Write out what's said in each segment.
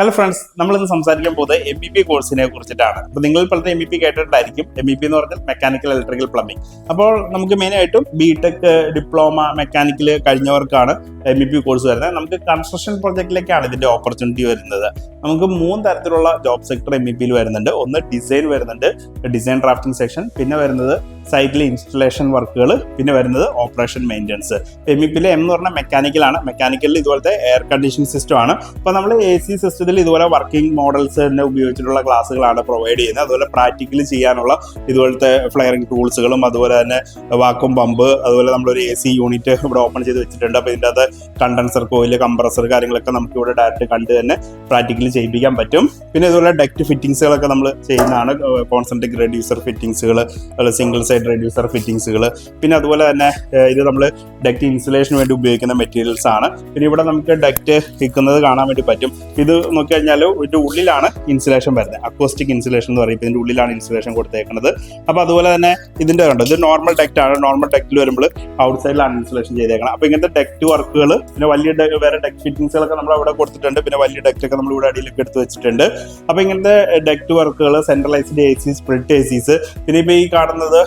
Hello friends നമ്മൾ ഇന്ന് സംസാരിക്കാൻ പോകുന്നത് എം ബി പി കോഴ്സിനെ കുറിച്ചിട്ടാണ്. അപ്പോൾ നിങ്ങൾ പലത്തെ എം ബി പി കേട്ടിട്ടായിരിക്കും എം ബി പി എന്ന് പറഞ്ഞാൽ മെക്കാനിക്കൽ ഇലക്ട്രിക്കൽ പ്ലംബിംഗ് അപ്പോൾ നമുക്ക് മെയിൻ ആയിട്ടും ബി ടെക് ഡിപ്ലോമ മെക്കാനിക്കൽ കഴിഞ്ഞവർക്കാണ് എം ബി പി കോഴ്സ് വരുന്നത്. നമുക്ക് കൺസ്ട്രക്ഷൻ പ്രൊജക്റ്റിലേക്കാണ് ഇതിന്റെ ഓപ്പർച്യൂണിറ്റി വരുന്നത്. നമുക്ക് മൂന്ന് തരത്തിലുള്ള ജോബ് സെക്ടർ എം ബി പിയിൽ വരുന്നുണ്ട്. ഒന്ന് ഡിസൈൻ വരുന്നുണ്ട് ഡിസൈൻ ഡ്രാഫ്റ്റിംഗ് സെക്ഷൻ പിന്നെ വരുന്നത് സൈറ്റിലെ ഇൻസ്റ്റലേഷൻ വർക്കുകൾ പിന്നെ വരുന്നത് ഓപ്പറേഷൻ മെയിന്റനൻസ്. എം ഇ പിയിലെ എം എന്ന് പറഞ്ഞാൽ മെക്കാനിക്കൽ ആണ്. മെക്കാനിക്കലിൽ ഇതുപോലത്തെ എയർ കണ്ടീഷൻ സിസ്റ്റം ആണ്. അപ്പോൾ നമ്മൾ എ സി സിസ്റ്റത്തിൽ ഇതുപോലെ വർക്കിംഗ് മോഡൽസ് തന്നെ ഉപയോഗിച്ചിട്ടുള്ള ക്ലാസ്സുകളാണ് പ്രൊവൈഡ് ചെയ്യുന്നത്. അതുപോലെ പ്രാക്ടിക്കലി ചെയ്യാനുള്ള ഇതുപോലത്തെ ഫ്ലെയറിംഗ് ടൂൾസുകളും അതുപോലെ തന്നെ വാക്കും പമ്പ് അതുപോലെ നമ്മളൊരു എ സി യൂണിറ്റ് ഇവിടെ ഓപ്പൺ ചെയ്ത് വെച്ചിട്ടുണ്ട്. അപ്പോൾ ഇതിന്റെ അകത്ത് കണ്ടൻസർ കോയിൽ കംപ്രസർ കാര്യങ്ങളൊക്കെ നമുക്ക് ഇവിടെ ഡയറക്റ്റ് കണ്ട് തന്നെ പ്രാക്ടിക്കലി ചെയ്യിപ്പിക്കാൻ പറ്റും. പിന്നെ ഇതുപോലെ ഡക്റ്റ് ഫിറ്റിംഗ്സുകളൊക്കെ നമ്മൾ ചെയ്യുന്നതാണ്. കോൺസെൻട്രിക് റെഡ്യൂസർ ഫിറ്റിംഗ്സുകൾ അതുപോലെ സിംഗിൾ സൈഡ് റെഡ്യൂസർ ഫിറ്റിംഗ്സുകൾ പിന്നെ അതുപോലെ തന്നെ ഇത് നമ്മൾ ഡക്റ്റ് ഇൻസുലേഷന് വേണ്ടി ഉപയോഗിക്കുന്ന മെറ്റീരിയൽസ് ആണ്. പിന്നെ ഇവിടെ നമുക്ക് ഡക്റ്റ് വിൽക്കുന്നത് കാണാൻ വേണ്ടി പറ്റും. ഇത് നോക്കി കഴിഞ്ഞാൽ ഇതിന്റെ ഉള്ളിലാണ് ഇൻസുലേഷൻ വരുന്നത്. അക്കോസ്റ്റിക് ഇൻസുലേഷൻ എന്ന് പറയും. ഇതിന്റെ ഉള്ളിലാണ് ഇൻസുലേഷൻ കൊടുത്തേക്കുന്നത്. അപ്പോൾ അതുപോലെ തന്നെ ഇതിന്റെ കണ്ടോ? ഇത് നോർമൽ ഡക്റ്റ് ആണ്. നോർമൽ ഡക്റ്റിൽ വരുമ്പോൾ ഔട്ട് സൈഡിലാണ് ഇൻസുലേഷൻ ചെയ്തേക്കണം അപ്പോൾ ഇങ്ങനത്തെ ഡക്റ്റ് വർക്കുകൾ പിന്നെ വലിയ വേറെ ഡക്റ്റ് ഫിറ്റിംഗ്സുകളൊക്കെ നമ്മൾ അവിടെ കൊടുത്തിട്ടുണ്ട്. പിന്നെ വലിയ ഡക്റ്റൊക്കെ നമ്മൾ ഇവിടെ അടിയിലൊക്കെ എടുത്ത് വെച്ചിട്ടുണ്ട്. അപ്പോൾ ഇങ്ങനത്തെ ഡക്റ്റ് വർക്കുകൾ centralised A C split A Cs. പിന്നെ ഇപ്പോൾ ഈ കാണുന്നത്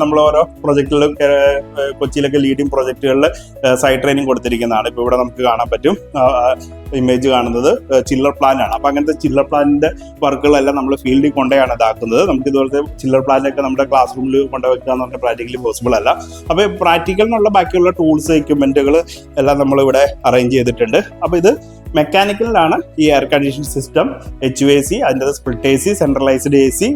നമ്മൾ ഓരോ പ്രൊജക്റ്റുകളിലും കൊച്ചിയിലൊക്കെ ലീഡിങ് പ്രൊജക്റ്റുകളിൽ സൈഡ് ട്രെയിനിങ് കൊടുത്തിരിക്കുന്നതാണ്. ഇപ്പോൾ ഇവിടെ നമുക്ക് കാണാൻ പറ്റും. ഇമേജ് കാണുന്നത് ചില്ലർ പ്ലാൻ ആണ്. അപ്പോൾ അങ്ങനത്തെ ചില്ലർ പ്ലാനിന്റെ വർക്കുകളെല്ലാം നമ്മൾ ഫീൽഡിൽ കൊണ്ടുപോയാണ് ഇതാക്കുന്നത്. നമുക്ക് ഇതുപോലത്തെ ചില്ലർ പ്ലാനൊക്കെ നമ്മുടെ ക്ലാസ് റൂമിൽ കൊണ്ടുവയ്ക്കുക എന്ന് പറഞ്ഞാൽ പ്രാക്ടിക്കലി പോസിബിൾ അല്ല. അപ്പോൾ പ്രാക്ടിക്കൽ എന്നുള്ള ബാക്കിയുള്ള ടൂൾസ് എക്യുപ്മെന്റുകൾ എല്ലാം നമ്മൾ ഇവിടെ അറേഞ്ച് ചെയ്തിട്ടുണ്ട്. അപ്പോൾ ഇത് മെക്കാനിക്കലിലാണ് ഈ air condition system H U A C അതിന്റെ split A C centralised A C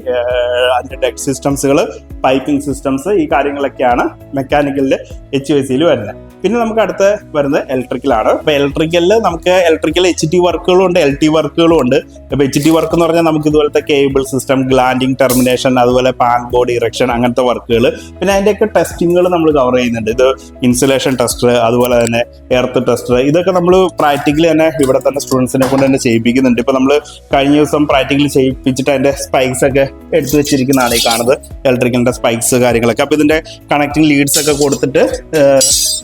അതിന്റെ ഡെക് സിസ്റ്റംസുകൾ പൈപ്പിംഗ് സിസ്റ്റംസ് ഈ കാര്യങ്ങളൊക്കെയാണ് മെക്കാനിക്കലിൽ എച്ച് യു എ സിയിൽ വരുന്നത്. പിന്നെ നമുക്ക് അടുത്ത് വരുന്നത് ഇലക്ട്രിക്കൽ ആണ്. അപ്പൊ ഇലക്ട്രിക്കലിൽ നമുക്ക് ഇലക്ട്രിക്കൽ എച്ച് ടി വർക്കുകളും ഉണ്ട് എൽ ടി വർക്കുകളും ഉണ്ട്. അപ്പൊ എച്ച് ടി വർക്ക് എന്ന് പറഞ്ഞാൽ നമുക്ക് ഇതുപോലത്തെ കേബിൾ സിസ്റ്റം ഗ്ലാൻഡിങ് ടെർമിനേഷൻ അതുപോലെ പാൻ ബോർഡ് ഇറക്ഷൻ അങ്ങനത്തെ വർക്കുകൾ പിന്നെ അതിന്റെയൊക്കെ ടെസ്റ്റിങ്ങുകൾ നമ്മൾ കവർ ചെയ്യുന്നുണ്ട്. ഇത് ഇൻസുലേഷൻ ടെസ്റ്റർ അതുപോലെ തന്നെ എർത്ത് ടെസ്റ്റർ ഇതൊക്കെ നമ്മൾ പ്രാക്ടിക്കലി തന്നെ ഇവിടെ തന്നെ സ്റ്റുഡൻസിനെ കൊണ്ട് തന്നെ ചെയ്യിപ്പിക്കുന്നുണ്ട്. ഇപ്പൊ നമ്മൾ കഴിഞ്ഞ ദിവസം പ്രാക്ടിക്കലി ചെയ്യിപ്പിച്ചിട്ട് അതിന്റെ സ്പൈക്സ് ഒക്കെ എടുത്തു വെച്ചിരിക്കുന്നതാണ് ഈ കാണുന്നത് ഇലക്ട്രിക്കലിന്റെ സ്പൈക്സ് കാര്യങ്ങളൊക്കെ. അപ്പൊ ഇതിന്റെ കണക്റ്റിംഗ് ലീഡ്സ് ഒക്കെ കൊടുത്തിട്ട്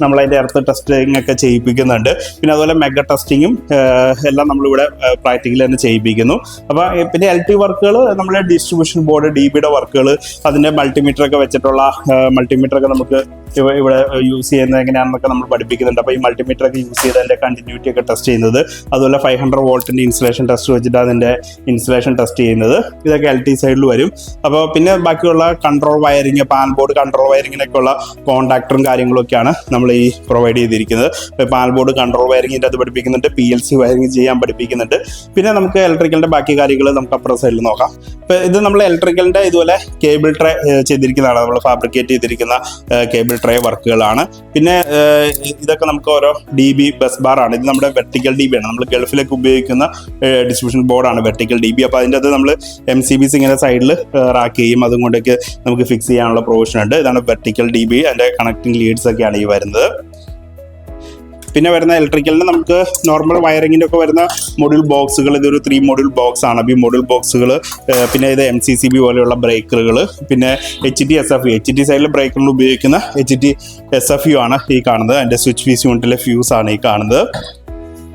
നമ്മൾ അതിന്റെ എർത്ത് ടെസ്റ്റിംഗ് ഒക്കെ ചെയ്യിപ്പിക്കുന്നുണ്ട്. പിന്നെ അതുപോലെ മെഗ ടെസ്റ്റിങ്ങും എല്ലാം നമ്മളിവിടെ പ്രാക്ടിക്കലി തന്നെ ചെയ്യിപ്പിക്കുന്നു. അപ്പോൾ പിന്നെ എൽ ടി വർക്കുകൾ നമ്മുടെ ഡിസ്ട്രിബ്യൂഷൻ ബോർഡ് ഡി ബിയുടെ വർക്കുകൾ അതിന്റെ മൾട്ടിമീറ്റർ ഒക്കെ വെച്ചിട്ടുള്ള മൾട്ടിമീറ്റർ ഒക്കെ നമുക്ക് ഇവിടെ യൂസ് ചെയ്യുന്നത് എങ്ങനെയാണെന്നൊക്കെ നമ്മൾ പഠിപ്പിക്കുന്നുണ്ട്. അപ്പോൾ ഈ മൾട്ടിമീറ്റർ ഒക്കെ യൂസ് ചെയ്ത് അതിന്റെ കണ്ടിന്യൂറ്റി ഒക്കെ ടെസ്റ്റ് ചെയ്യുന്നത് അതുപോലെ ഫൈവ് ഹൺഡ്രഡ് വോൾട്ടിന്റെ ഇൻസുലേഷൻ ടെസ്റ്റ് വെച്ചിട്ട് അതിന്റെ ഇൻസുലേഷൻ ടെസ്റ്റ് ചെയ്യുന്നത്. ഇതൊക്കെ എൽ ടി സൈഡിൽ വരും. അപ്പോൾ പിന്നെ ബാക്കിയുള്ള control wiring pan board control വയറിങ്ങിനൊക്കെയുള്ള കോൺടാക്ടറും കാര്യങ്ങളൊക്കെയാണ് നമ്മൾ ഈ പ്രൊവൈഡ് ചെയ്തിരിക്കുന്നത്. പാൻ ബോർഡ് കൺട്രോൾ വയറിങ്ങിന്റെ അത് പഠിപ്പിക്കുന്നുണ്ട്. പി എൽ സി വയറിങ് ചെയ്യാൻ പഠിപ്പിക്കുന്നുണ്ട്. പിന്നെ നമുക്ക് ഇലക്ട്രിക്കലിന്റെ ബാക്കി കാര്യങ്ങൾ നമുക്ക് അപ്പുറം സൈഡിൽ നോക്കാം. ഇപ്പോൾ ഇത് നമ്മൾ ഇലക്ട്രിക്കലിന്റെ ഇതുപോലെ കേബിൾ ട്രേ ചെയ്തിരിക്കുന്നതാണ്. നമ്മൾ ഫാബ്രിക്കേറ്റ് ചെയ്തിരിക്കുന്ന കേബിൾ ട്രേ വർക്കുകളാണ് പിന്നെ ഇതൊക്കെ നമുക്ക് ഓരോ ഡി ബി ബസ് ബാറാണ് ഇത് നമ്മുടെ വെർട്ടിക്കൽ ഡി ബി ആണ്. നമ്മൾ ഗൾഫിലൊക്കെ ഉപയോഗിക്കുന്ന ഡിസ്ട്രിബ്യൂഷൻ ബോർഡാണ് വെർട്ടിക്കൽ ഡി ബി അപ്പോൾ അതിന്റെ അത് നമ്മൾ എം സി ബിസ് ഇങ്ങനെ സൈഡിൽ റാക്ക് ചെയ്യും. അതും കൊണ്ടൊക്കെ നമുക്ക് ഫിക്സ് ചെയ്യാനുള്ള പ്രൊവിഷൻ ഉണ്ട്. ഇതാണ് വെർട്ടിക്കൽ ഡി ബി അതിന്റെ കണക്റ്റിംഗ് ലീഡ്സ് ഒക്കെയാണ് ഈ വരുന്നത്. പിന്നെ വരുന്ന ഇലക്ട്രിക്കലിന് നമുക്ക് നോർമൽ വയറിങ്ങിന്റെ ഒക്കെ വരുന്ന മൊഡ്യൂൾ ബോക്സുകൾ ഇതൊരു ത്രീ മൊഡ്യൂൾ ബോക്സ് ആണ്. ഈ മൊഡ്യൂൾ ബോക്സുകൾ പിന്നെ ഇത് എം സി സി ബി പോലെയുള്ള ബ്രേക്കറുകൾ പിന്നെ H T S F U H T സൈഡിൽ ബ്രേക്കറിൽ ഉപയോഗിക്കുന്ന H T S F U ആണ് ഈ കാണുന്നത്. അതിന്റെ സ്വിച്ച് ഫീസ് യൂണിറ്റിലെ ഫ്യൂസ് ആണ് ഈ കാണുന്നത്.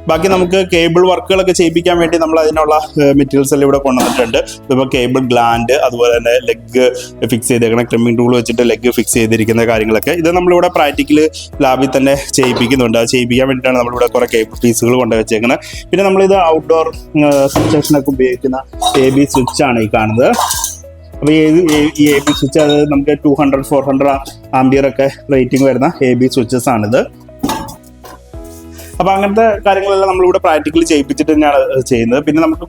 ബാക്കി നമുക്ക് കേബിൾ വർക്കുകളൊക്കെ ചെയ്യിപ്പിക്കാൻ വേണ്ടി നമ്മൾ അതിനുള്ള മെറ്റീരിയൽസ് എല്ലാം ഇവിടെ കൊണ്ടുവന്നിട്ടുണ്ട് ഇപ്പോൾ കേബിൾ ഗ്ലാൻഡ് അതുപോലെ തന്നെ ലെഗ് ഫിക്സ് ചെയ്തേക്കണം ക്രിമ്മിംഗ് ടൂൾ വെച്ചിട്ട് ലെഗ് ഫിക്സ് ചെയ്തിരിക്കുന്ന കാര്യങ്ങളൊക്കെ ഇത് നമ്മളിവിടെ പ്രാക്ടിക്കൽ ലാബിൽ തന്നെ ചെയ്യിപ്പിക്കുന്നുണ്ട് അത് ചെയ്യിപ്പിക്കാൻ വേണ്ടിയിട്ടാണ് നമ്മളിവിടെ കുറേ കേബിൾ പീസുകൾ കൊണ്ട് വെച്ചേക്കുന്നത് പിന്നെ നമ്മളിത് ഔട്ട്ഡോർ സ്വിച്ചേഷനൊക്കെ ഉപയോഗിക്കുന്ന എ ബി സ്വിച്ച് ആണ് ഈ കാണുന്നത് അപ്പോൾ ഏത് ഈ എ ബി സ്വിച്ച് അത് നമുക്ക് two hundred four hundred ampere ഒക്കെ റേറ്റിംഗ് വരുന്ന എ ബി സ്വിച്ചസ് ആണിത് അപ്പൊ അങ്ങനത്തെ കാര്യങ്ങളെല്ലാം നമ്മളിവിടെ പ്രാക്ടിക്കലി ചെയ്യിപ്പിച്ചിട്ട് തന്നെയാണ് ചെയ്യുന്നത്. പിന്നെ നമുക്ക്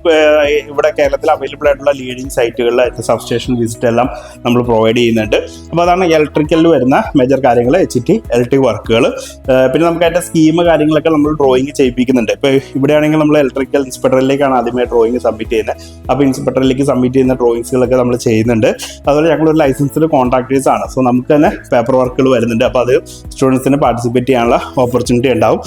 ഇവിടെ കേരളത്തിൽ അവൈലബിൾ ആയിട്ടുള്ള ലീഡിങ് സൈറ്റുകളിൽ സബ്സ്റ്റേഷൻ വിസിറ്റ് എല്ലാം നമ്മൾ പ്രൊവൈഡ് ചെയ്യുന്നുണ്ട്. അപ്പോൾ അതാണ് ഇലക്ട്രിക്കലിൽ വരുന്ന മേജർ കാര്യങ്ങൾ എച്ച് ടി ഇലക്ട്രിക് വർക്കുകൾ പിന്നെ നമുക്ക് അതിന്റെ സ്കീം കാര്യങ്ങളൊക്കെ നമ്മൾ ഡ്രോയിങ് ചെയ്യിപ്പിക്കുന്നുണ്ട്. ഇപ്പോൾ ഇവിടെയാണെങ്കിൽ നമ്മൾ ഇലക്ട്രിക്കൽ ഇൻസ്പെക്ടറിലേക്കാണ് ആദ്യമേ ഡ്രോയിങ് സബ്മിറ്റ് ചെയ്യുന്നത്. അപ്പോൾ ഇൻസ്പെക്ടറിലേക്ക് സബ്മിറ്റ് ചെയ്യുന്ന ഡ്രോയിങ്സുകളൊക്കെ നമ്മൾ ചെയ്യുന്നുണ്ട്. അതുപോലെ ഒരു ലൈസൻസിൽ കോൺട്രാക്ടേഴ്സ് ആണ്. സോ നമുക്ക് തന്നെ പേപ്പർ വർക്കുകൾ വരുന്നുണ്ട്. അപ്പോൾ അത് സ്റ്റുഡൻസിന് പാർട്ടിസിപ്പേറ്റ് ചെയ്യാനുള്ള ഓപ്പർച്യൂണിറ്റി ഉണ്ടാവും.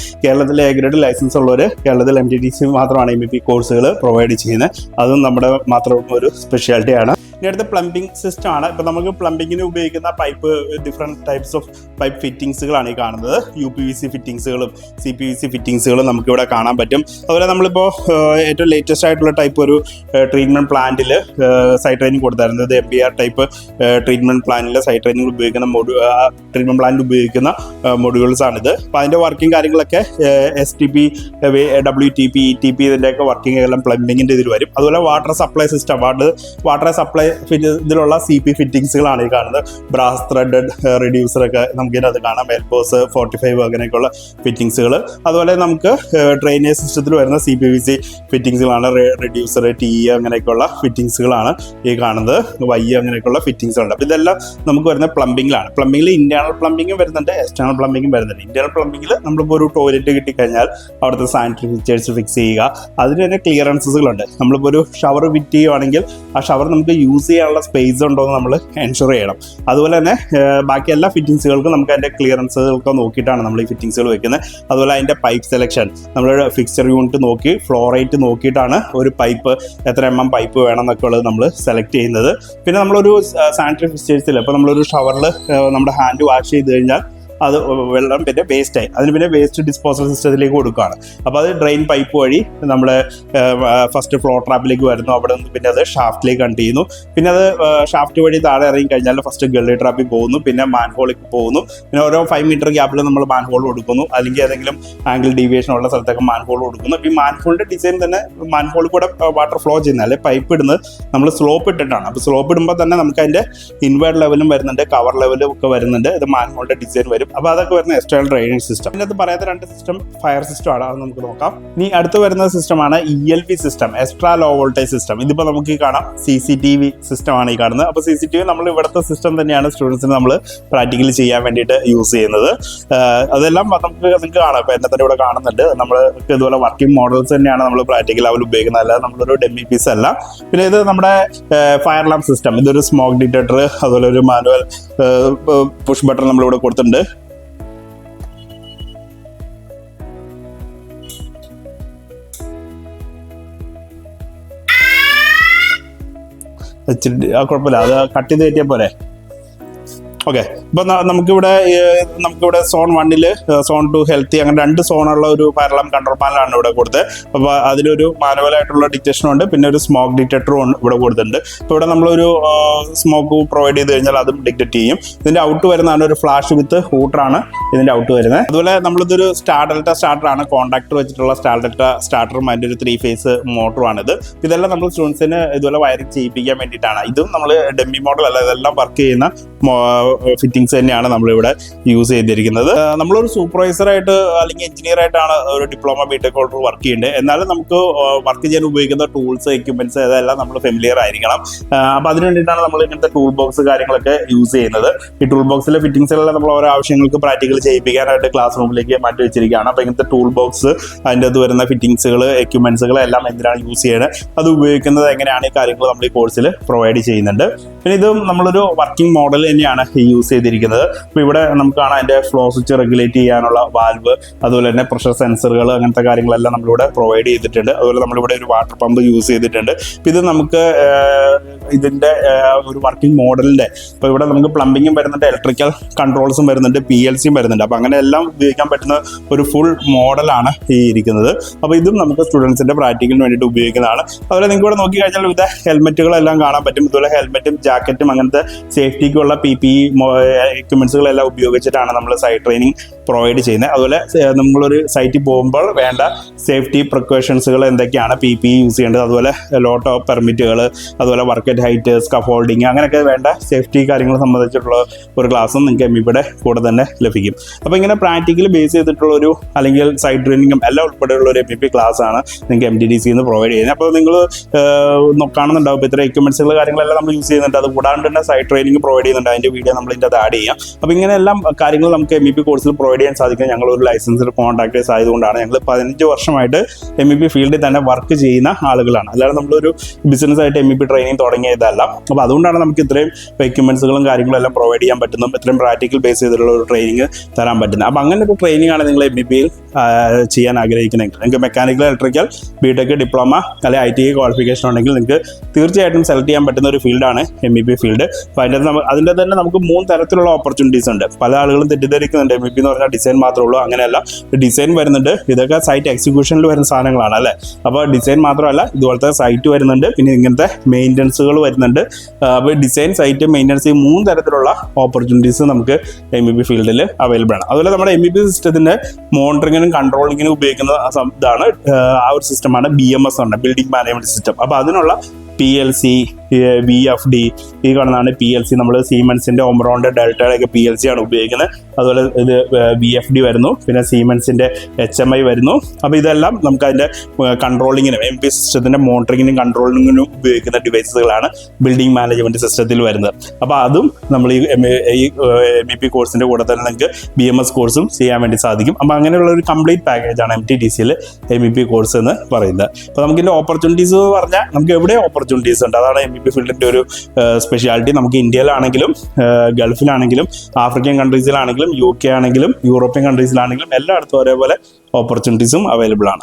കേരളത്തിലെ എ ഗ്രേഡ് ലൈസൻസ് ഉള്ളവർ കേരളത്തിൽ എം ടി ഡി സി മാത്രമാണ് എം ഇ പി കോഴ്സുകൾ പ്രൊവൈഡ് ചെയ്യുന്നത്. അതും നമ്മുടെ മാത്രം ഒരു സ്പെഷ്യാലിറ്റിയാണ് ഇനി അടുത്ത പ്ലംബിംഗ് സിസ്റ്റം ആണ്. ഇപ്പൊ നമുക്ക് പ്ലംബിങ്ങിന് ഉപയോഗിക്കുന്ന pipe different types of pipe ഫിറ്റിംഗ്സുകളാണ് ഈ കാണുന്നത്. യു പി വി സി ഫിറ്റിംഗ്സുകളും സി പി വി സി ഫിറ്റിംഗ്സുകളും നമുക്ക് ഇവിടെ കാണാൻ പറ്റും. അതുപോലെ നമ്മളിപ്പോൾ ഏറ്റവും ലേറ്റസ്റ്റ് ആയിട്ടുള്ള ടൈപ്പ് ഒരു ട്രീറ്റ്മെന്റ് പ്ലാന്റിൽ സൈഡ് ട്രെയിനിങ് കൊടുത്തായിരുന്നു ഇത് M B R type treatment പ്ലാനിൽ സൈഡ് ട്രെയിനിങ് ഉപയോഗിക്കുന്ന മൊഡ്യൂ ട്രീറ്റ്മെന്റ് പ്ലാനിൽ ഉപയോഗിക്കുന്ന മൊഡ്യൂൾസ് ആണിത്. അപ്പോൾ അതിന്റെ വർക്കിംഗ് കാര്യങ്ങളൊക്കെ S T P W T P E T P ഇതിന്റെയൊക്കെ വർക്കിംഗ് എല്ലാം പ്ലംബിങ്ങിന്റെ ഇതിൽ വരും. അതുപോലെ water supply system water water supply ഇതിലുള്ള സി പി ഫിറ്റിംഗ്സുകളാണ് ഈ കാണുന്നത്. ബ്രാസ് ത്രെഡഡ് റിഡ്യൂസർ ഒക്കെ നമുക്ക് ഇതിനകത്ത് കാണാം. എൽബോസ് ഫോർട്ടി ഫൈവ് അങ്ങനെയൊക്കെയുള്ള ഫിറ്റിങ്സുകൾ അതുപോലെ നമുക്ക് ഡ്രെയിനേജ് സിസ്റ്റത്തിൽ വരുന്ന സി പി വി സി ഫിറ്റിംഗ്സുകളാണ് റിഡ്യൂസർ ടി അങ്ങനെയൊക്കെയുള്ള ഫിറ്റിങ്സുകളാണ് ഈ കാണുന്നത്. വൈ അങ്ങനെയൊക്കെയുള്ള ഫിറ്റിങ്സുകളുണ്ട് അപ്പോൾ ഇതെല്ലാം നമുക്ക് വരുന്ന പ്ലംബിങ്ങിലാണ് പ്ലംബിങ്ങിൽ ഇന്റേണൽ പ്ലംബിങ്ങും വരുന്നുണ്ട് എക്സ്റ്റേണൽ പ്ലംബിങ്ങും വരുന്നുണ്ട്. ഇന്റേണൽ പ്ലംബിങ്ങിൽ നമ്മളിപ്പോൾ ഒരു ടോയ്ലറ്റ് കിട്ടിക്കഴിഞ്ഞാൽ അവിടുത്തെ സാനിറ്ററി ഫീച്ചേഴ്സ് ഫിക്സ് ചെയ്യുക. അതിന് തന്നെ ക്ലിയറൻസുകളുണ്ട് നമ്മളിപ്പോൾ ഒരു ഷവർ ഫിറ്റ് ചെയ്യുവാണെങ്കിൽ ആ ഷവർ നമുക്ക് യൂസ് ചെയ്യാനുള്ള സ്പേസ് ഉണ്ടോ എന്ന് നമ്മൾ എൻഷുർ ചെയ്യണം. അതുപോലെ തന്നെ ബാക്കി എല്ലാ ഫിറ്റിങ്സുകൾക്കും നമുക്ക് അതിന്റെ ക്ലിയറൻസുകളൊക്കെ നോക്കിയിട്ടാണ് നമ്മൾ ഈ ഫിറ്റിങ്സുകൾ വെക്കുന്നത്. അതുപോലെ അതിന്റെ പൈപ്പ് സെലക്ഷൻ നമ്മൾ ഫിക്സർ യൂണിറ്റ് നോക്കി ഫ്ലോ റേറ്റ് നോക്കിയിട്ടാണ് ഒരു പൈപ്പ് എത്ര എം എം പൈപ്പ് വേണം എന്നൊക്കെ ഉള്ളത് നമ്മൾ സെലക്ട് ചെയ്യുന്നത്. പിന്നെ നമ്മളൊരു സാനിറ്ററി ഫിസ്റ്റേഴ്സിൽ ഇപ്പോൾ നമ്മളൊരു ഷവറിൽ നമ്മുടെ ഹാൻഡ് വാഷ് ചെയ്ത് കഴിഞ്ഞാൽ അത് വെള്ളം പിന്നെ വേസ്റ്റായി അതിന് പിന്നെ വേസ്റ്റ് ഡിസ്പോസൽ സിസ്റ്റത്തിലേക്ക് കൊടുക്കുകയാണ്. അപ്പോൾ അത് ഡ്രെയിൻ പൈപ്പ് വഴി നമ്മൾ ഫസ്റ്റ് ഫ്ലോ ട്രാപ്പിലേക്ക് വരുന്നു. അവിടെ നിന്ന് പിന്നെ അത് ഷാഫ്റ്റിലേക്ക് കണ്ട് ചെയ്യുന്നു. പിന്നെ അത് ഷാഫ്റ്റ് വഴി താഴെ ഇറങ്ങി കഴിഞ്ഞാൽ ഫസ്റ്റ് ഗള്ളി ട്രാപ്പിൽ പോകുന്നു. പിന്നെ മാൻഹോളിലേക്ക് പോകുന്നു. പിന്നെ ഓരോ ഫൈവ് മീറ്റർ ഗ്യാപ്പിൽ നമ്മൾ മാൻഹോൾ കൊടുക്കുന്നു. അല്ലെങ്കിൽ ഏതെങ്കിലും ആംഗിൾ ഡീവിയേഷൻ ഉള്ള സ്ഥലത്തൊക്കെ മാൻഹോൾ കൊടുക്കുന്നു. ഈ മാൻഹോളിന്റെ ഡിസൈൻ തന്നെ മാൻഹോളിൽ കൂടെ വാട്ടർ ഫ്ലോ ചെയ്യുന്ന അല്ലെങ്കിൽ പൈപ്പ് ഇടുന്നത് നമ്മൾ സ്ലോപ്പ് ഇട്ടിട്ടാണ്. അപ്പോൾ സ്ലോപ്പ് ഇടുമ്പോൾ തന്നെ നമുക്ക് അതിന്റെ ഇൻവേർഡ് ലെവലും വരുന്നുണ്ട്. കവർ ലെവലും ഒക്കെ വരുന്നുണ്ട്. ഇത് മാൻഹോളിന്റെ ഡിസൈൻ വരും. അപ്പോൾ അതൊക്കെ വരുന്ന എക്സ്റ്റേണൽ ഡ്രൈനേജ് സിസ്റ്റം ഇതിനകത്ത് പറയാത്ത രണ്ട് സിസ്റ്റം ഫയർ സിസ്റ്റം ആണ്. അത് നമുക്ക് നോക്കാം. ഇനി അടുത്ത് വരുന്ന സിസ്റ്റമാണ് E L P system extra low voltage system ഇതിപ്പോ നമുക്ക് കാണാം. C C T V system ആണ് ഈ കാണുന്നത്. അപ്പോൾ സി സി ടി വി നമ്മൾ ഇവിടുത്തെ സിസ്റ്റം തന്നെയാണ് സ്റ്റുഡൻസിന് നമ്മൾ പ്രാക്ടിക്കലി ചെയ്യാൻ വേണ്ടിയിട്ട് യൂസ് ചെയ്യുന്നത്. അതെല്ലാം നമുക്ക് നിങ്ങൾക്ക് കാണാം. ഇപ്പോൾ എന്നെ തന്നെ ഇവിടെ കാണുന്നുണ്ട്. നമ്മൾ ഇതുപോലെ വർക്കിംഗ് മോഡൽസ് തന്നെയാണ് നമ്മൾ പ്രാക്ടിക്കൽ ലെവൽ ഉപയോഗിക്കുന്നത്. അല്ലാതെ നമ്മളൊരു ഡെമ്മി പീസ് അല്ല. പിന്നെ ഇത് നമ്മുടെ ഫയർ ലാം സിസ്റ്റം ഇതൊരു സ്മോക്ക് ഡിറ്റക്ടർ അതുപോലെ ഒരു മാനുവൽ പുഷ് ബട്ടൺ നമ്മളിവിടെ കൊടുത്തിട്ടുണ്ട്. ഇച്ചിരി ആ കുഴപ്പമില്ല. അത് കട്ട് ചെയ്ത് കയറ്റിയാൽ പോരെ. ഓക്കെ ഇപ്പൊ നമുക്കിവിടെ നമുക്കിവിടെ സോൺ വണ്ണിൽ സോൺ ടു ഹെൽത്തി അങ്ങനെ രണ്ട് സോണുള്ള ഒരു പാരലം കൺട്രോൾ പാനലാണ് ഇവിടെ കൊടുത്തത്. അപ്പോൾ അതിലൊരു മാനുവൽ ആയിട്ടുള്ള ഡിറ്റക്ഷനും ഉണ്ട് പിന്നെ ഒരു സ്മോക്ക് ഡിറ്റക്ടറും ഇവിടെ കൊടുത്തിട്ടുണ്ട്. ഇപ്പൊ ഇവിടെ നമ്മളൊരു സ്മോക്ക് പ്രൊവൈഡ് ചെയ്ത് കഴിഞ്ഞാൽ അതും ഡിറ്റക്ട് ചെയ്യും. ഇതിന്റെ ഔട്ട് വരുന്നതാണ് ഒരു ഫ്ലാഷ് വിത്ത് ഹൂട്ടറാണ് ഇതിന്റെ ഔട്ട് വരുന്നത്. അതുപോലെ നമ്മളിതൊരു സ്റ്റാർഡൽറ്റ സ്റ്റാർട്ടറാണ് കോൺടാക്ടർ വെച്ചിട്ടുള്ള സ്റ്റാർഡൽറ്റ സ്റ്റാർട്ടറും അതിന്റെ ഒരു ത്രീ ഫേസ് മോട്ടറുമാണിത് ഇതെല്ലാം നമ്മൾ സ്റ്റുഡൻസിന് ഇതുപോലെ വയറിംഗ് ചെയ്യിപ്പിക്കാൻ വേണ്ടിയിട്ടാണ്. ഇതും നമ്മൾ ഡെമ്മി മോഡൽ അല്ല ഇതെല്ലാം വർക്ക് ചെയ്യുന്ന ഫിറ്റിംഗ്സ് തന്നെയാണ് നമ്മളിവിടെ യൂസ് ചെയ്തിരിക്കുന്നത്. നമ്മളൊരു സൂപ്പർവൈസറായിട്ട് അല്ലെങ്കിൽ എഞ്ചിനീയർ ആയിട്ടാണ് ഒരു ഡിപ്ലോമ ബിടെക് ഹോൾഡർ വർക്ക് ചെയ്യേണ്ടത് എന്നാലും നമുക്ക് വർക്ക് ചെയ്യാൻ ഉപയോഗിക്കുന്ന ടൂൾസ് എക്യുപ്മെന്റ്സ് ഇതെല്ലാം നമ്മൾ ഫെമിലിയർ ആയിരിക്കണം. അപ്പോൾ അതിന് വേണ്ടിയിട്ടാണ് നമ്മൾ ഇങ്ങനത്തെ ടൂൾ ബോക്സ് കാര്യങ്ങളൊക്കെ യൂസ് ചെയ്യുന്നത്. ഈ ടൂൾ ബോക്സിലെ ഫിറ്റിംഗ്സുകളെല്ലാം നമ്മൾ ഓരോ ആവശ്യങ്ങൾക്ക് പ്രാക്ടിക്കൽ ചെയ്യിപ്പിക്കാനായിട്ട് ക്ലാസ് റൂമിലേക്ക് മാറ്റി വെച്ചിരിക്കുകയാണ്. അപ്പോൾ ഇങ്ങനത്തെ ടൂൾ ബോക്സ് അതിന്റെ അത് വരുന്ന ഫിറ്റിംഗ്സുകൾ എക്യുപ്മെന്റ്സുകൾ എല്ലാം എന്തിനാണ് യൂസ് ചെയ്യുന്നത്? അത് ഉപയോഗിക്കുന്നത് എങ്ങനെയാണ് ഈ കാര്യങ്ങൾ നമ്മൾ ഈ കോഴ്സിൽ പ്രൊവൈഡ് ചെയ്യുന്നുണ്ട്. പിന്നെ ഇതും നമ്മളൊരു വർക്കിംഗ് മോഡൽ തന്നെയാണ്. യൂസ് ചെയ്തിരിക്കുന്നത്. അപ്പോൾ ഇവിടെ നമുക്ക് കാണാം അതിന്റെ ഫ്ലോ സ്വിച്ച് റെഗുലേറ്റ് ചെയ്യാനുള്ള വാൽവ് അതുപോലെ തന്നെ പ്രഷർ സെൻസറുകൾ അങ്ങനത്തെ കാര്യങ്ങളെല്ലാം നമ്മളിവിടെ പ്രൊവൈഡ് ചെയ്തിട്ടുണ്ട്. അതുപോലെ നമ്മളിവിടെ ഒരു വാട്ടർ പമ്പ് യൂസ് ചെയ്തിട്ടുണ്ട്. അപ്പോൾ ഇത് നമുക്ക് ഇതിന്റെ ഒരു വർക്കിംഗ് മോഡലിന്റെ ഇപ്പോൾ ഇവിടെ നമുക്ക് പ്ലംബിങ്ങും വരുന്നുണ്ട് ഇലക്ട്രിക്കൽ കൺട്രോൾസും വരുന്നുണ്ട് പി എൽ സിയും വരുന്നുണ്ട്. അപ്പോൾ അങ്ങനെ എല്ലാം ഉപയോഗിക്കാൻ പറ്റുന്ന ഒരു ഫുൾ മോഡലാണ് ഈ ഇരിക്കുന്നത്. അപ്പോൾ ഇതും നമുക്ക് സ്റ്റുഡൻസിന്റെ പ്രാക്ടിക്കലിന് വേണ്ടിയിട്ട് ഉപയോഗിക്കുന്നതാണ്. അതുപോലെ നിങ്ങൾക്ക് ഇവിടെ നോക്കി കഴിഞ്ഞാൽ വിവിധ ഹെൽമെറ്റുകളെല്ലാം കാണാൻ പറ്റും. ഇതുപോലെ ഹെൽമെറ്റും ജാക്കറ്റും അങ്ങനത്തെ സേഫ്റ്റിക്കുള്ള പി പി എക്യുപ്മെന്റ്സുകളെല്ലാം ഉപയോഗിച്ചിട്ടാണ് നമ്മൾ സൈറ്റ് ട്രെയിനിങ് പ്രൊവൈഡ് ചെയ്യുന്നത്. അതുപോലെ നമ്മളൊരു സൈറ്റിൽ പോകുമ്പോൾ വേണ്ട സേഫ്റ്റി പ്രിക്കോഷൻസുകൾ എന്തൊക്കെയാണ് പി പി യൂസ് ചെയ്യേണ്ടത്? അതുപോലെ ലോട്ട് ഓഫ് പെർമിറ്റുകൾ അതുപോലെ വർക്കറ്റ് ഹൈറ്റ് സ്കഫോൾഡിങ് അങ്ങനെയൊക്കെ വേണ്ട സേഫ്റ്റി കാര്യങ്ങൾ സംബന്ധിച്ചിട്ടുള്ള ഒരു ക്ലാസ്സും നിങ്ങൾക്ക് എം ഇവിടെ കൂടെ തന്നെ ലഭിക്കും. അപ്പോൾ ഇങ്ങനെ പ്രാക്ടിക്കൽ ബേസ് ചെയ്തിട്ടുള്ള ഒരു അല്ലെങ്കിൽ സൈറ്റ് ട്രെയിനിങ്ങും എല്ലാം ഉൾപ്പെടെയുള്ള ഒരു എം പി ക്ലാസ് ആണ് നിങ്ങൾക്ക് എം ഡി ഡി സിന്ന് പ്രൊവൈഡ് ചെയ്യുന്നത്. അപ്പോൾ നിങ്ങൾ കാണുന്നുണ്ടാവും ഇപ്പോൾ ഇത്ര എക്യുപ്മെന്റ്സുകൾ കാര്യങ്ങളെല്ലാം നമ്മൾ യൂസ് ചെയ്യുന്നുണ്ട്. അത് കൂടാണ്ട് തന്നെ സൈറ്റ് ട്രെയിനിങ് പ്രൊവൈഡ് ചെയ്യുന്നുണ്ട്. അതിന്റെ വീഡിയോ നമ്മൾ ഇതിന്റെ അത് ആഡ് ചെയ്യാം. അപ്പോൾ ഇങ്ങനെയെല്ലാം കാര്യങ്ങൾ നമുക്ക് എം ഇ പി കോഴ്സിൽ പ്രൊവൈഡ് ചെയ്യാൻ സാധിക്കും ഞങ്ങൾ ഒരു ലൈസൻസ്ഡ് കോൺട്രാക്ടേഴ്സ് ആയതുകൊണ്ടാണ് ഞങ്ങൾ പതിനഞ്ച് വർഷമായിട്ട് എം ഇ പി ഫീൽഡിൽ തന്നെ വർക്ക് ചെയ്യുന്ന ആളുകളാണ്. അല്ലാതെ നമ്മളൊരു ബിസിനസ് ആയിട്ട് എം ഇ പി ട്രെയിനിങ് തുടങ്ങിയതല്ല. അപ്പോൾ അതുകൊണ്ടാണ് നമുക്ക് ഇത്രയും എക്യുപ്മെൻസുകളും കാര്യങ്ങളും എല്ലാം പ്രൊവൈഡ് ചെയ്യാൻ പറ്റുന്നതും ഇത്രയും പ്രാക്ടിക്കൽ ബേസ് ചെയ്തിട്ടുള്ള ഒരു ട്രെയിനിങ് തരാൻ പറ്റുന്നത്. അപ്പോൾ അങ്ങനെ ഒരു ട്രെയിനിങ് ആണ് നിങ്ങൾ എം ബി പിയിൽ ചെയ്യാൻ ആഗ്രഹിക്കുന്നെങ്കിൽ നിങ്ങൾക്ക് mechanical electrical B tech diploma അല്ലെങ്കിൽ ഐ ടി ക്വാളിഫിക്കേഷൻ ഉണ്ടെങ്കിൽ നിങ്ങൾക്ക് തീർച്ചയായിട്ടും സെലക്ട് ചെയ്യാൻ പറ്റുന്ന ഒരു ഫീൽഡാണ് എം ഇ പി ഫീൽഡ് അപ്പോൾ അതിന്റെ അതിന്റെ തന്നെ നമുക്ക് മൂന്ന് തരത്തിലുള്ള ഓപ്പർച്യൂണിറ്റീസ് ഉണ്ട്. പല ആളുകളും തെറ്റിദ്ധരിക്കുന്നുണ്ട്. എം ഇ പി എന്ന് പറഞ്ഞാൽ ഡിസൈൻ മാത്രമേ ഉള്ളൂ അങ്ങനെയല്ല. ഡിസൈൻ വരുന്നുണ്ട് ഇതൊക്കെ സൈറ്റ് എക്സിക്യൂഷനിൽ വരുന്ന സാധനങ്ങളാണ് അല്ലേ? അപ്പോൾ ഡിസൈൻ മാത്രമല്ല ഇതുപോലത്തെ സൈറ്റ് വരുന്നുണ്ട് പിന്നെ ഇങ്ങനത്തെ മെയിന്റനൻസുകൾ വരുന്നുണ്ട്. അപ്പോൾ ഡിസൈൻ സൈറ്റ് മെയിന്റനൻസ് ഈ മൂന്ന് തരത്തിലുള്ള ഓപ്പർച്യൂണിറ്റീസ് നമുക്ക് എം ഇ പി ഫീൽഡിൽ അവൈലബിൾ ആണ്. അതുപോലെ നമ്മുടെ എം ഇ പി സിസ്റ്റത്തിന്റെ മോണിറ്ററിങ്ങിനും കൺട്രോളിങ്ങിനും ഉപയോഗിക്കുന്ന ഇതാണ് ആ ഒരു സിസ്റ്റമാണ് ബി എം എസ് ഉണ്ട് ബിൽഡിംഗ് മാനേജ്മെന്റ് സിസ്റ്റം അപ്പോൾ അതിനുള്ള P L C V F D ഈ കാണുന്നതാണ് പി എൽ സി നമ്മൾ സീമെൻസിന്റെ ഒമറോണ്ട് ഡെൽറ്റയുടെ ഒക്കെ പി എൽ സി ആണ് ഉപയോഗിക്കുന്നത്. അതുപോലെ ഇത് വി എഫ് ഡി വരുന്നു. പിന്നെ സീമെൻസിന്റെ എച്ച് എം ഐ വരുന്നു. അപ്പോൾ ഇതെല്ലാം നമുക്ക് അതിന്റെ കൺട്രോളിങ്ങിനും എം പി സിസ്റ്റത്തിന്റെ മോണിറ്ററിങ്ങിനും കൺട്രോളിങ്ങിനും ഉപയോഗിക്കുന്ന ഡിവൈസുകളാണ് ബിൽഡിംഗ് മാനേജ്മെന്റ് സിസ്റ്റത്തിൽ വരുന്നത്. അപ്പോൾ അതും നമ്മൾ ഈ എം ഇ പി കോഴ്സിന്റെ കൂടെ തന്നെ നിങ്ങൾക്ക് ബി എം എസ് കോഴ്സും ചെയ്യാൻ വേണ്ടി സാധിക്കും. അപ്പോൾ അങ്ങനെയുള്ള ഒരു കംപ്ലീറ്റ് പാക്കേജാണ് എം ടി ഡി സിയിൽ എം ഇ പി കോഴ്സ് എന്ന് പറയുന്നത്. അപ്പോൾ നമുക്ക് ഇതിന്റെ ഓപ്പർച്യൂണിറ്റീസ് പറഞ്ഞാൽ നമുക്ക് എവിടെ ഓപ്പർച്യൂണിറ്റീസ് ഉണ്ട്? അതാണ് എം ഇ ഫീൽഡിന്റെ ഒരു സ്പെഷ്യാലിറ്റി നമുക്ക് ഇന്ത്യയിലാണെങ്കിലും ഗൾഫിലാണെങ്കിലും ആഫ്രിക്കൻ കൺട്രീസിലാണെങ്കിലും യു കെ ആണെങ്കിലും യൂറോപ്യൻ കൺട്രീസിലാണെങ്കിലും എല്ലായിടത്തും ഒരേപോലെ ഓപ്പർച്യൂണിറ്റീസും അവൈലബിൾ ആണ്.